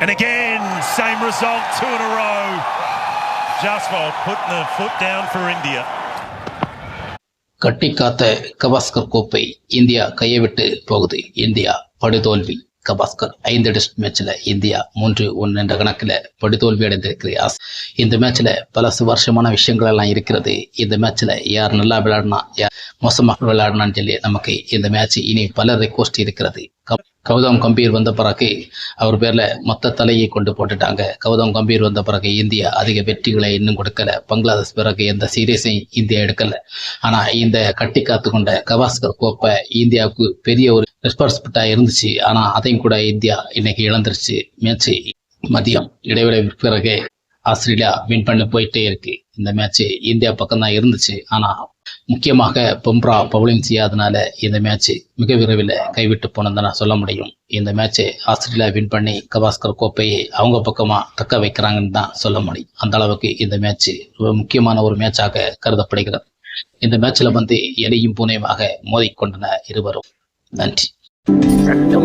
And again, same result, two in a row. Jaswal putting the foot down for India. கட்டிக்காத்த Gavaskar கோப்பை India கையை விட்டு போகுது India படுதோல்வி கபாஸ்கர் ஐந்து டெஸ்ட் மேட்ச்ல இந்தியா மூன்று ஒன்று என்ற கணக்கில் படுதோல்வி அடைந்திருக்கிறார் இந்த மேட்ச்ல பல சுவாரஸ்யமான விஷயங்கள் எல்லாம் இருக்கிறது. இந்த மேட்ச்ல யார் நல்லா விளையாடினா யார் மோசமாக விளையாடினான்னு சொல்லி நமக்கு இந்த மேட்ச் இனி பல ரெக்வஸ்ட் இருக்கிறது. கௌதம் கம்பீர் வந்த பிறகு அவர் பேர்ல மொத்த தலையை கொண்டு போட்டுட்டாங்க. கௌதம் கம்பீர் வந்த பிறகு இந்தியா அதிக வெற்றிகளை இன்னும் கொடுக்கல. பங்களாதேஷ் பிறகு எந்த சீரியஸையும் இந்தியா எடுக்கல. ஆனா இந்த கட்டி காத்து கொண்ட கவாஸ்கர் கோப்பை இந்தியாவுக்கு பெரிய ஒரு ரெஸ்பான்சிபிலிட்டா இருந்துச்சு. ஆனால் அதையும் கூட இந்தியா இன்னைக்கு இழந்துருச்சு. மேட்ச்சு மதியம் இடைவெளி பிறகு ஆஸ்திரேலியா வின் பண்ணி போயிட்டே இருக்கு. இந்த மேட்ச் இந்தியா பக்கம் தான் இருந்துச்சு. ஆனால் முக்கியமாக பொம்ரா பவுலிங் செய்யாதனால இந்த மேட்ச் மிக விரைவில் கைவிட்டு போனதை நான் சொல்ல முடியும். இந்த மேட்ச் ஆஸ்திரேலியா வின் பண்ணி கவாஸ்கர் கோப்பையை அவங்க பக்கமாக தக்க வைக்கிறாங்கன்னு தான் சொல்ல முடியும். அந்த அளவுக்கு இந்த மேட்ச் ரொம்ப முக்கியமான ஒரு மேட்சாக கருதப்படுகிறது. இந்த மேட்ச்ல வந்து எலியும் பூனையுமாக மோதிக்கொண்டன இருவரும். நன்றி. 嗯。